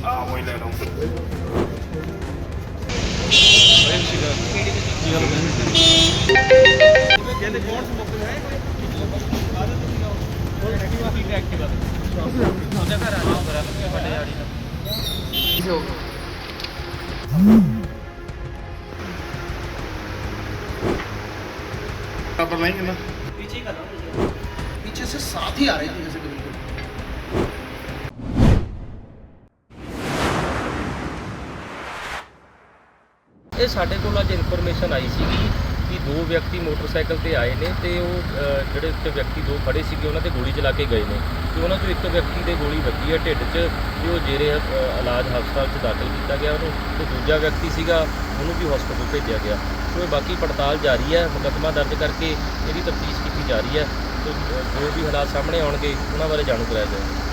Ah, wait, let him. आप लाएंगे ना पीछे से साथ ही आ रही थी जैसे कि बिल्कुल ਇਹ ਸਾਡੇ ਕੋਲ ਅੱਜ ਇਨਫੋਰਮੇਸ਼ਨ ਆਈ ਸੀਗੀ ਕਿ ਦੋ ਵਿਅਕਤੀ ਮੋਟਰਸਾਈਕਲ ਤੇ ਆਏ ਨੇ ਤੇ ਉਹ ਅ, ਜਿਹੜੇ ਉੱਤੇ ਵਿਅਕਤੀ ਦੋ ਖੜੇ ਸੀਗੇ ਉਹਨਾਂ ਤੇ ਗੋਲੀ ਚਲਾ ਕੇ ਗਏ ਨੇ ਤੇ ਉਹਨਾਂ ਚੋਂ ਇੱਕ ਵਿਅਕਤੀ ਦੇ ਗੋਲੀ ਵੱਜੀ ਹੈ ਢਿੱਡ 'ਚ ਤੇ ਉਹ ਜੇਰੇ ਅ, ਇਲਾਜ ਹਸਪਤਾਲ 'ਚ ਦਾਖਲ ਕੀਤਾ ਗਿਆ ਉਹਨੂੰ ਤੇ ਦੂਜਾ ਵਿਅਕਤੀ ਸੀਗਾ ਉਹਨੂੰ ਵੀ ਹਸਪਤਾਲ ਭੇਜਿਆ ਗਿਆ ਸੋ ਇਹ ਬਾਕੀ ਪੜਤਾਲ ਜਾਰੀ ਹੈ ਮੁਕੱਦਮਾ ਦਰਜ ਕਰਕੇ ਇਹਦੀ ਤਫਤੀਸ਼ ਕੀਤੀ ਜਾ ਰਹੀ ਹੈ ਤੇ ਅ, ਜੋ ਵੀ ਹਾਲਾਤ ਸਾਹਮਣੇ ਆਉਣਗੇ ਉਹਨਾਂ ਬਾਰੇ ਜਾਣੂ ਕਰਾਇਆ ਜਾਏਗਾ।